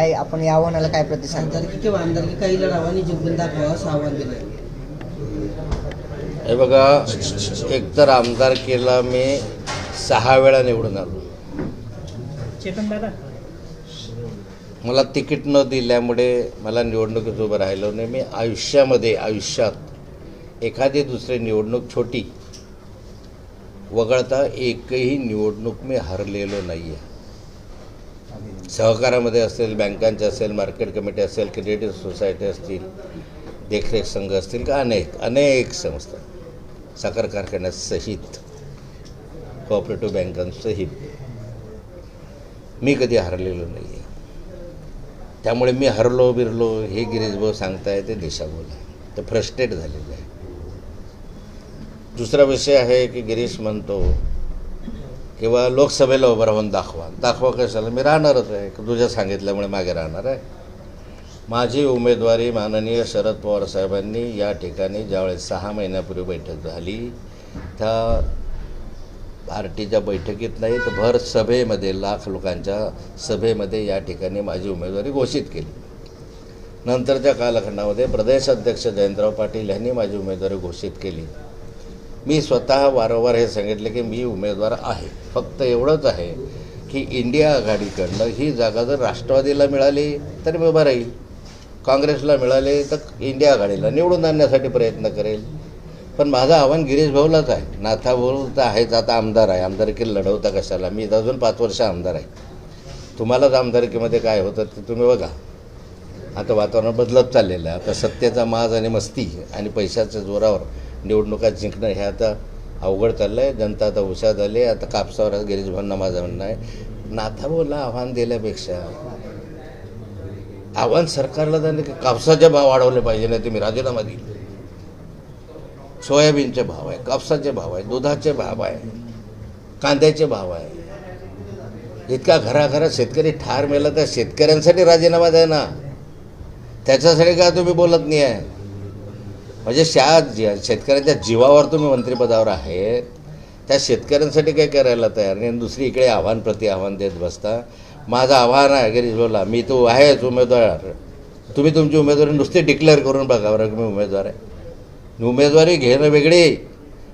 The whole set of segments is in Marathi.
काय आपण या आव्हानाला काय प्रतिसाद द्याल? आमदारकी किंवा आमदारकी काही लढावं आणि जिंकून दाखवा असं आव्हान दिलं हे बघा एकतर आमदार केला मी सहा वेळा निवडून आलो. चेतन दादा? मला तिकीट न दिल्यामुळे मला निवडणुकीत उभं राहिलो नाही. मी आयुष्यामध्ये आयुष्यात एखादी दुसरी निवडणूक छोटी वगळता एकही निवडणूक मी हरलेलो नाही आहे सहकारामध्ये असेल बँकांचे असेल मार्केट कमिटी असेल क्रेडिट सोसायटी असतील देखरेख संघ असतील का अनेक अनेक संस्था साखर कारखान्यासहित कोऑपरेटिव्ह बँकांसहित मी कधी हरलेलो नाही आहे त्यामुळे मी हरलो बिरलो हे गिरीशभाऊ सांगताय ते दिशाभूल आहे तर फ्रस्ट्रेट झालेलं आहे दुसरा विषय आहे की गिरीश म्हणतो किंवा लोकसभेला उभं राहून दाखवा. दाखवा कशाला? मी राहणारच आहे. तुझ्या सांगितल्यामुळे मागे राहणार आहे. माझी उमेदवारी माननीय शरद पवार साहेबांनी या ठिकाणी ज्यावेळेस सहा महिन्यापूर्वी बैठक झाली त्या पार्टीच्या बैठकीत नाही तर भर सभेमध्ये लाख लोकांच्या सभेमध्ये या ठिकाणी माझी उमेदवारी घोषित केली. नंतरच्या कालखंडामध्ये प्रदेश अध्यक्ष जयंतराव पाटील यांनी माझी उमेदवारी घोषित केली. मी स्वतः वारंवार हे सांगितले की मी उमेदवार आहे. फक्त एवढंच आहे की इंडिया आघाडीकडनं ही जागा जर राष्ट्रवादीला मिळाली तर मी उभा राहील. काँग्रेसला मिळाले तर इंडिया आघाडीला निवडून आणण्यासाठी प्रयत्न करेल. पण माझं आव्हान गिरीश भाऊलाच आहे. नाथा भाऊ तर आहेच. आता आमदार आहे. आमदारकी लढवता कशाला? मी तर अजून पाच वर्ष आमदार आहे. तुम्हालाच आमदारकीमध्ये काय होतं ते तुम्ही बघा. आता वातावरण बदलत चाललेलं आहे. आता सत्तेचा माज आणि मस्ती आणि पैशाच्या जोरावर निवडणुका जिंकणं हे आता अवघड चाललं आहे जनता आता हुशार झाली आहे. आता कापसावर गिरीश भाऊंना माझं म्हणणं आहे. नाथाभाऊला आव्हान दिल्यापेक्षा आव्हान सरकारला त्यांनी की कापसाचे भाव वाढवले पाहिजे नाही तुम्ही राजीनामा देईल सोयाबीनचे भाव आहे कापसाचे भाव आहे दुधाचे भाव आहे कांद्याचे भाव आहे. इतका घराघरात शेतकरी ठार मेला तर शेतकऱ्यांसाठी राजीनामा द्या ना. त्याच्यासाठी काय तुम्ही बोलत नाही आहे? म्हणजे शा शेतकऱ्यांच्या जीवावर तुम्ही मंत्रिपदावर आहेत त्या शेतकऱ्यांसाठी काय करायला तयार नाही? आणि दुसरी इकडे आव्हान प्रति आव्हान देत बसता. माझं आव्हान आहे गिरीश बोला मी तो आहेच उमेदवार. तुम्ही तुमची उमेदवारी नुसती डिक्लेअर करून बघा बरं मी उमेदवार आहे. उमेदवारी घेणं वेगळी.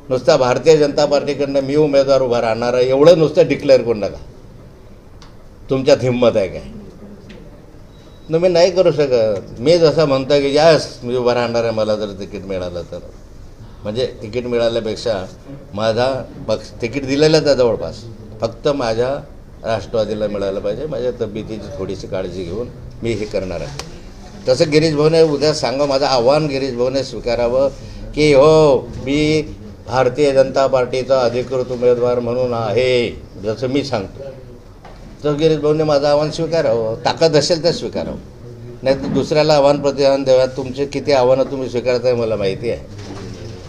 नुसता भारतीय जनता पार्टीकडनं मी उमेदवार उभा राहणार आहे एवढं नुसतं डिक्लेअर करून नका तुमच्यात हिंमत आहे काय? तुम्ही नाही करू शकत. मी जसं म्हणतो की यास मी उभा राहणार आहे मला जर तिकीट मिळालं तर. म्हणजे तिकीट मिळाल्यापेक्षा माझा पक्ष तिकीट दिलेलंच आहे जवळपास. फक्त माझ्या राष्ट्रवादीला मिळालं पाहिजे. माझ्या तब्येतीची थोडीशी काळजी घेऊन मी हे करणार आहे. तसं गिरीश भाऊने उद्या सांगा माझं आव्हान गिरीश भाऊने स्वीकारावं की हो मी भारतीय जनता पार्टीचा अधिकृत उमेदवार म्हणून आहे. जसं मी सांगतो. तर गिरीश भाऊने माझं आव्हान स्वीकारावं. ताकद असेल तर स्वीकारावं. नाही तर दुसऱ्याला आव्हान प्रतिआव्हान द्याव्यात तुमचे किती आव्हानं तुम्ही स्वीकारताय मला माहिती आहे.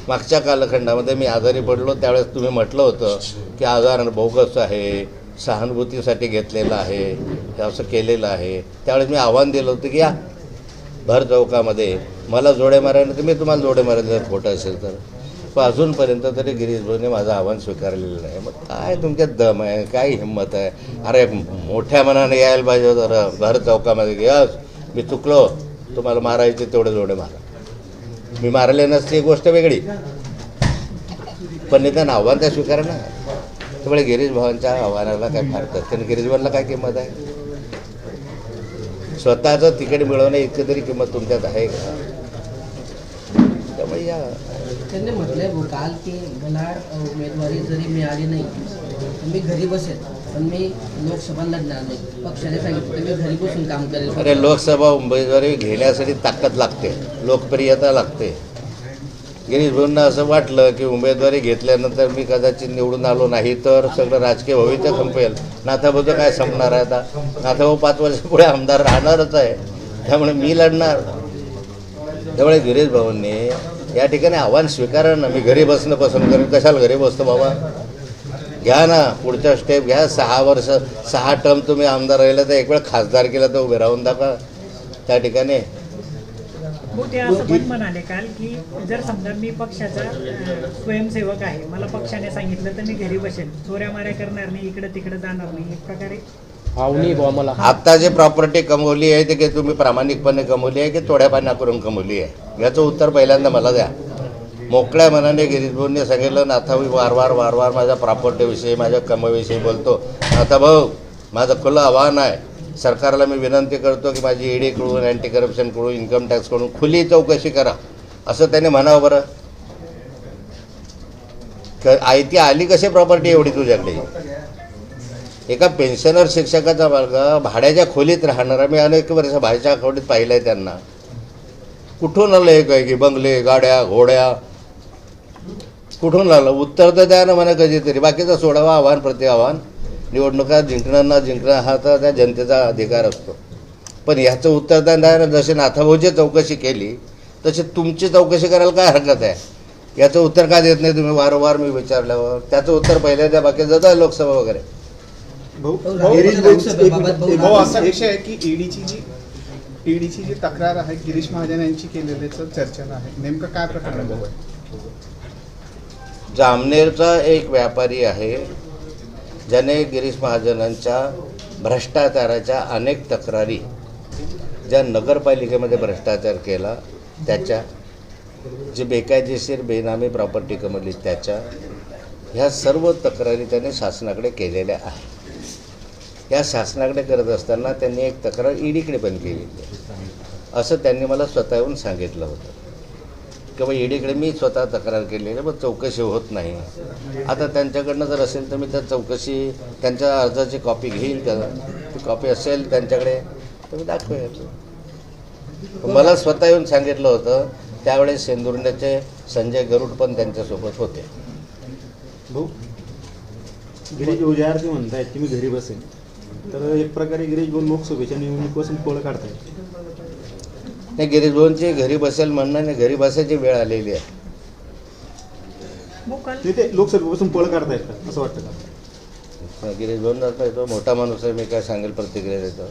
मागच्या कालखंडामध्ये मी आजारी पडलो. त्यावेळेस तुम्ही म्हटलं होतं की आजार बोगस आहे. सहानुभूतीसाठी घेतलेलं आहे. असं केलेलं आहे. त्यावेळेस मी आव्हान दिलं होतं की या भर चौकामध्ये मला जोडे मारायला तर मी तुम्हाला जोडे मारायला जर खोटं असेल तर. पण अजूनपर्यंत तरी गिरीश भाऊने माझं आव्हान स्वीकारलेलं नाही. मग काय तुमच्यात दम आहे? काय हिंमत आहे? अरे मोठ्या मनाने यायला पाहिजे जरा भर चौकामध्ये यस मी चुकलो. तुम्हाला मारायचे तेवढे जोडे मारा. मी मारले नसते गोष्ट वेगळी. पण निदान आव्हान काय स्वीकार ना त्यामुळे गिरीश भावांच्या आव्हानाला काय फार आणि गिरीश भावांना काय किंमत आहे? स्वतःचं तिकीट मिळवणे इतकं तरी किंमत तुमच्यात आहे का? त्यामुळे या त्यांनी म्हटलंय काल की मला उमेदवारी जरी मिळाली नाही मी घरी बसेल पण मी लोकसभा लढणार नाही. पक्षाने सांगितलं मी घरी बसून काम करेल. अरे लोकसभा उमेदवारी घेण्यासाठी ताकद लागते लोकप्रियता लागते. गिरीश भाऊंना असं वाटलं की उमेदवारी घेतल्यानंतर मी कदाचित निवडून आलो नाही तर सगळं राजकीय भविष्य संपेल. नाथाभाऊचं काय संपणार आहे आता? नाथाभाऊ पाच वर्ष पुढे आमदार राहणारच आहे त्यामुळे मी लढणार. त्यामुळे गिरीश भाऊंनी या ठिकाणी आव्हान स्वीकारा ना मी घरी बसणं पसंत करेन कशाला घरी बसतो बाबा? घ्या ना पुढच्या स्टेप घ्या. सहा वर्ष सहा टर्म तुम्ही आमदार राहिला तर एक वेळ खासदार केला तर उभे राहून दाखवा. त्या ठिकाणी. हो म्हणाले काल की जर समजा मी पक्षाचा स्वयंसेवक आहे मला पक्षाने सांगितलं तर मी घरी बसेल चोऱ्या माऱ्या करणार नाही इकडं तिकडं जाणार नाही. एक प्रकारे आत्ता जे प्रॉपर्टी कमवली आहे ते की तुम्ही प्रामाणिकपणे कमवली आहे की थोड्या पाण्या करून कमवली आहे? याचं उत्तर पहिल्यांदा मला द्या. मोकळ्या मनाने गिरीशभाऊंनी सांगितलं नाथा मी वारवार वारंवार माझ्या प्रॉपर्टीविषयी माझ्या कमाईविषयी बोलतो. नाथा भाऊ माझं खुलं आव्हान आहे. सरकारला मी विनंती करतो की माझी ईडीकडून अँटी करप्शनकडून इन्कम टॅक्सकडून खुली चौकशी करा. असं त्याने म्हणावं बरं. क- आयती आली कशी प्रॉपर्टी एवढी तुझ्याकडे? एका पेन्शनर शिक्षकाचा वर्ग भाड्याच्या खोलीत राहणारा मी अनेक वर्ष भाड्याच्या खोलीत पाहिलं आहे त्यांना. कुठून आलं हे काय की बंगले गाड्या घोड्या? कुठून आलं? उत्तर तर द्या ना म्हणा कधीतरी. बाकीचं सोडावं आव्हान प्रति आव्हान. निवडणुका जिंकणं न जिंकणं हा तर त्या जनतेचा अधिकार असतो. पण ह्याचं उत्तर द्या ना. जसे नाथाभाऊची चौकशी केली तशी तुमची चौकशी करायला काय हरकत आहे? याचं उत्तर का देत नाही तुम्ही? वारंवार मी विचारल्यावर. त्याचं उत्तर पहिल्या द्या. बाकी जातं लोकसभा वगैरे. भाऊ असा. विषय आहे की ईडीची जी ईडीची जी तक्रार आहे गिरीश महाजन यांची केलेल्याचं चर्चेला आहे. नेमकं काय प्रकरण जामनेरचा एक व्यापारी आहे ज्याने गिरीश महाजनांच्या भ्रष्टाचाराच्या अनेक तक्रारी ज्या नगरपालिकेमध्ये भ्रष्टाचार केला त्याच्या जे बेकायदेशीर बेनामी प्रॉपर्टी कमवली त्याच्या ह्या सर्व तक्रारी त्याने शासनाकडे केलेल्या आहेत. या शासनाकडे करत असताना त्यांनी एक तक्रार ईडीकडे पण केली. असं त्यांनी मला स्वतः येऊन सांगितलं होतं. किंवा ईडीकडे मी स्वतः तक्रार केलेली आहे, पण चौकशी होत नाही. आता त्यांच्याकडनं जर असेल तर मी त्या चौकशी त्यांच्या अर्जाची कॉपी घेईल का ती कॉपी असेल त्यांच्याकडे तर मी दाखवेल. मला स्वतः येऊन सांगितलं होतं त्यावेळेस सेंदुर्ण्याचे संजय गरुड पण त्यांच्यासोबत होते. भाऊ गिरीश भाऊ म्हणतायत की मी घरी बसेन. तर एक प्रकारे गिरीश भाऊ लोकसभेच्या निवडणुकीपासून पळ काढतायत. नाही गिरीश भाऊंची घरी बसेल म्हणणं नाही घरी बसायची वेळ आलेली आहे. काल ते लोकसभेपासून पळ काढतायत का? असं वाटतं का? गिरीश भाऊंना तो मोठा माणूस आहे मी काय सांगेल प्रतिक्रिया देतो.